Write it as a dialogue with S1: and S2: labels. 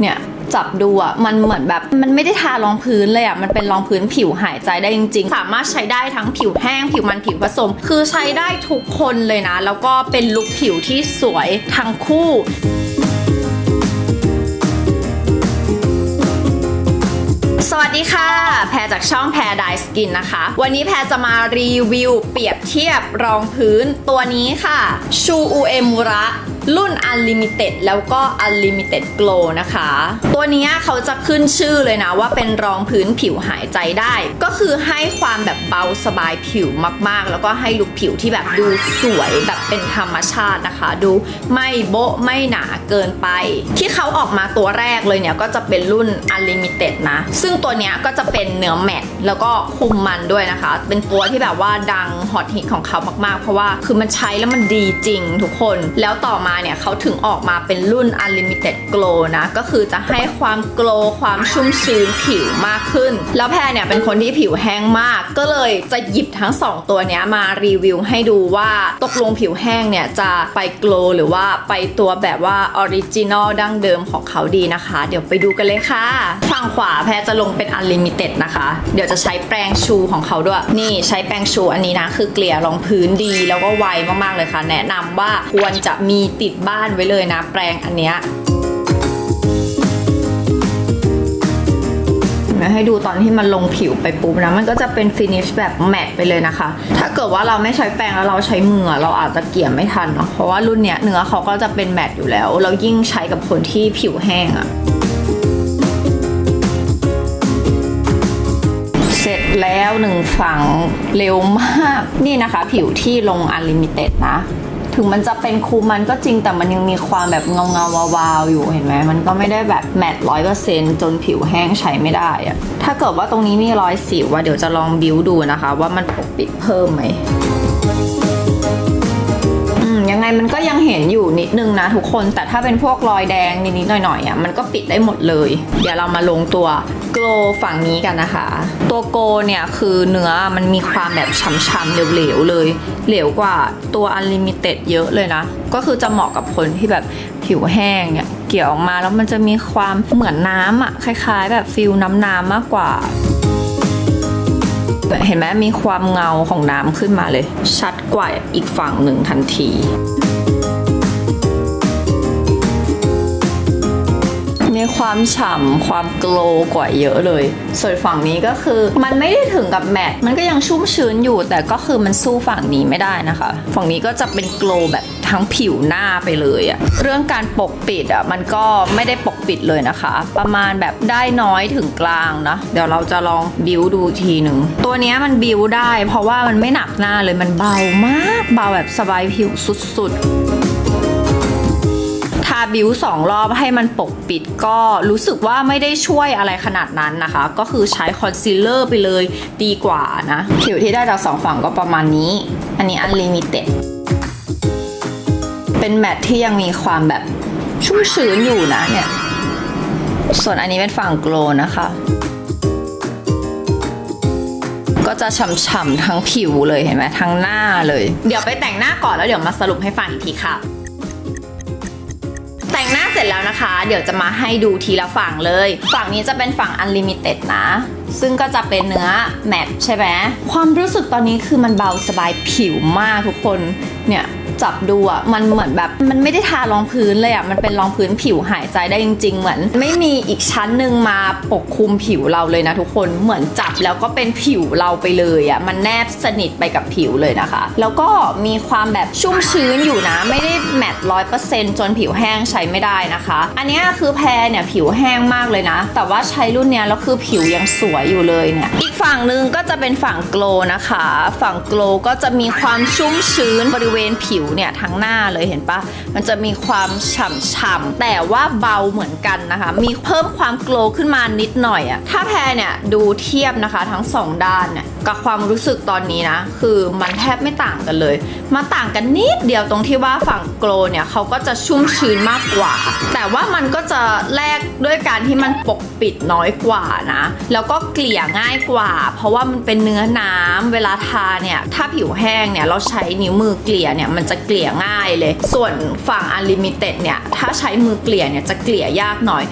S1: เนี่ยจับดูอะมันเหมือนแบบมันไม่ได้ทารองพื้นเลยอะมันเป็นรองพื้นผิวหายใจได้จริง ๆ สามารถใช้ได้ทั้งผิวแห้ง ผิวมันผิวผสม คือใช้ได้ทุกคนเลยนะ แล้วก็เป็นลุคผิวที่สวยทั้งคู่สวัสดีค่ะ แพรจากช่องแพรไดสกินนะคะ วันนี้แพรจะมารีวิวเปรียบเทียบรองพื้นตัวนี้ค่ะ ชูอูเอมูระ รุ่น Unlimited แล้วก็ Unlimited Glow นะคะ ตัวนี้เขาจะขึ้นชื่อเลยนะว่าเป็นรองพื้นผิวหายใจได้ ก็คือให้ความแบบเบาสบายผิวมากๆ แล้วก็ให้ลุคผิวที่แบบดูสวยแบบเป็นธรรมชาตินะคะ ดูไม่โบ๊ะไม่หนาเกินไป ที่เขาออกมาตัวแรกเลยเนี่ยก็จะเป็นรุ่น Unlimited นะ ซึ่งตัวนี้ก็จะเป็นเนื้อแมตต์แล้วก็คุมมันด้วยนะคะ เป็นตัวที่แบบว่าดังฮอตฮิตของเขามากๆ เพราะว่าคือมันใช้แล้วมันดีจริงทุกคน แล้วต่อมาเนี่ยเขาถึงออกมาเป็นรุ่น Unlimited Glow นะ ก็คือจะให้ความโกลความชุ่มชื้นผิวมากขึ้น แล้วแพรเนี่ยเป็นคนที่ผิวแห้งมาก ก็เลยจะหยิบทั้งสองตัวเนี้ยมารีวิวให้ดูว่าตกลงผิวแห้งเนี่ยจะไปโกลหรือว่าไปตัวแบบว่าออริจินอลดั้งเดิมของเขาดีนะคะ เดี๋ยวไปดูกันเลยค่ะ ฝั่งขวาแพรจะลงเป็น Unlimited นะคะ เดี๋ยวจะใช้แปรงชูของเขาด้วย นี่ใช้แปรงชูอันนี้นะ คือเกลี่ยรองพื้นดีแล้วก็ไวมากๆเลยค่ะ แนะนำว่าควรจะมีติดบ้านไว้เลยนะ แปรงอันเนี้ยมาให้ดูตอนที่มันลงผิวไปปุ๊บนะ มันก็จะเป็นฟินิชแบบแมตต์ไปเลยนะคะ ถ้าเกิดว่าเราไม่ใช้แปรงแล้วเราใช้มือเราอาจจะเกลี่ยไม่ทันเนาะเพราะว่ารุ่นเนี้ยเนื้อเขาก็จะเป็นแมตต์อยู่แล้วแล้วยิ่งใช้กับคนที่ผิวแห้งอะเสร็จแล้วหนึ่งฝั่งเร็วมาก นี่นะคะ ผิวที่ลง Unlimited นะ ถึงมันจะเป็นคูมันก็จริงแต่มันยังมีความแบบเงาเงาวาวๆอยู่เห็นไหมมันก็ไม่ได้แบบแมตร้อยเปอร์เซ็นจนผิวแห้งใช้ไม่ได้อะถ้าเกิดว่าตรงนี้มีรอยสิวว่าเดี๋ยวจะลองบิวดูนะคะ ว่ามันปกปิดเพิ่มไหม มันก็ยังเห็นอยู่นิดนึงนะทุกคน แต่ถ้าเป็นพวกรอยแดงนิดๆหน่อยๆอะมันก็ปิดได้หมดเลย เดี๋ยวเรามาลงตัวโกลฝั่งนี้กันนะคะ ตัวโกลเนี่ยคือเนื้อมันมีความแบบฉ่ำๆเหลวๆเลย เหลวกว่าตัวอันลิมิเต็ดเยอะเลยนะ ก็คือจะเหมาะกับคนที่แบบผิวแห้งเนี่ยเกี่ยวออกมาแล้วมันจะมีความเหมือนน้ำอะคล้าย ๆ แบบฟิลน้ำๆมากกว่า เห็นไหมมีความเงาของน้ำขึ้นมาเลย ชัดกว่าอีกฝั่งหนึ่งทันที มีความฉ่ำความโกลกว่าเยอะเลย ส่วนฝั่งนี้ก็คือ มันไม่ได้ถึงกับแมตมันก็ยังชุ่มชื้นอยู่ แต่ก็คือมันสู้ฝั่งนี้ไม่ได้นะคะ ฝั่งนี้ก็จะเป็นโกลแบบทั้งผิวหน้าไปเลยอะเรื่องการปกปิดอะมันก็ไม่ได้ปกปิดเลยนะคะ ประมาณแบบได้น้อยถึงกลางนะ เดี๋ยวเราจะลองบิวดูทีหนึ่ง ตัวนี้มันบิวได้ เพราะว่ามันไม่หนักหน้าเลยมันเบามาก เบาแบบสบายผิวสุดๆ ทาบิวสองรอบให้มันปกปิดก็รู้สึกว่าไม่ได้ช่วยอะไรขนาดนั้นนะคะ ก็คือใช้คอนซีลเลอร์ไปเลยดีกว่านะผิวที่ได้จากสองฝั่งก็ประมาณนี้ อันนี้ Unlimited เป็นแมทที่ยังมีความแบบชุ่มชื้นอยู่นะเนี่ย ส่วนอันนี้เป็นฝั่งโกลนะคะ ก็จะฉ่ำๆทั้งผิวเลยเห็นไหมทั้งหน้าเลย เดี๋ยวไปแต่งหน้าก่อนแล้วเดี๋ยวมาสรุปให้ฟังอีกทีค่ะ หน้าเสร็จแล้วนะคะ เดี๋ยวจะมาให้ดูทีละฝั่งเลย ฝั่งนี้จะเป็นฝั่ง Unlimited นะ ซึ่งก็จะเป็นเนื้อแมทใช่ไหมความรู้สึกตอนนี้คือมันเบาสบายผิวมากทุกคนเนี่ย จับดูอะมันเหมือนแบบมันไม่ได้ทารองพื้นเลยอะมันเป็นรองพื้นผิวหายใจได้จริง ๆ เหมือน ไม่มีอีกชั้นหนึ่งมาปกคลุมผิวเราเลยนะทุกคนเหมือนจับแล้วก็เป็นผิวเราไปเลยอะมันแนบสนิทไปกับผิวเลยนะคะ แล้วก็มีความแบบชุ่มชื้นอยู่นะ ไม่ได้แมตร้อยเปอร์เซ็นต์จนผิวแห้งใช้ไม่ได้นะคะ อันนี้คือแพรเนี่ยผิวแห้งมากเลยนะ แต่ว่าใช้รุ่นเนี้ยแล้วคือผิวยังสวยอยู่เลยเนี่ยอีกฝั่งหนึ่งก็จะเป็นฝั่งโกลนะคะ ฝั่งโกลก็จะมีความชุ่มชื้นบริเวณผิวเนี่ยทั้งหน้าเลยเห็นปะมันจะมีความฉ่ำๆแต่ว่าเบาเหมือนกันนะคะ มีเพิ่มความโกลขึ้นมานิดหน่อยอะถ้าแพรเนี่ยดูเทียบนะคะทั้งสองด้านเนี่ยกับความรู้สึกตอนนี้นะ คือมันแทบไม่ต่างกันเลย มาต่างกันนิดเดียวตรงที่ว่าฝั่งโกลเนี่ยเขาก็จะชุ่มชื้นมากกว่า แต่ว่ามันก็จะแลกด้วยการที่มันปกปิดน้อยกว่านะ แล้วก็เกลี่ยง่ายกว่า เพราะว่ามันเป็นเนื้อน้ำเวลาทาเนี่ย ถ้าผิวแห้งเนี่ยเราใช้นิ้วมือเกลี่ยเนี่ยมันจะเกลี่ยง่ายเลย ส่วนฝั่ง Unlimited เนี่ย ถ้าใช้มือเกลี่ยเนี่ยจะเกลี่ยยากหน่อย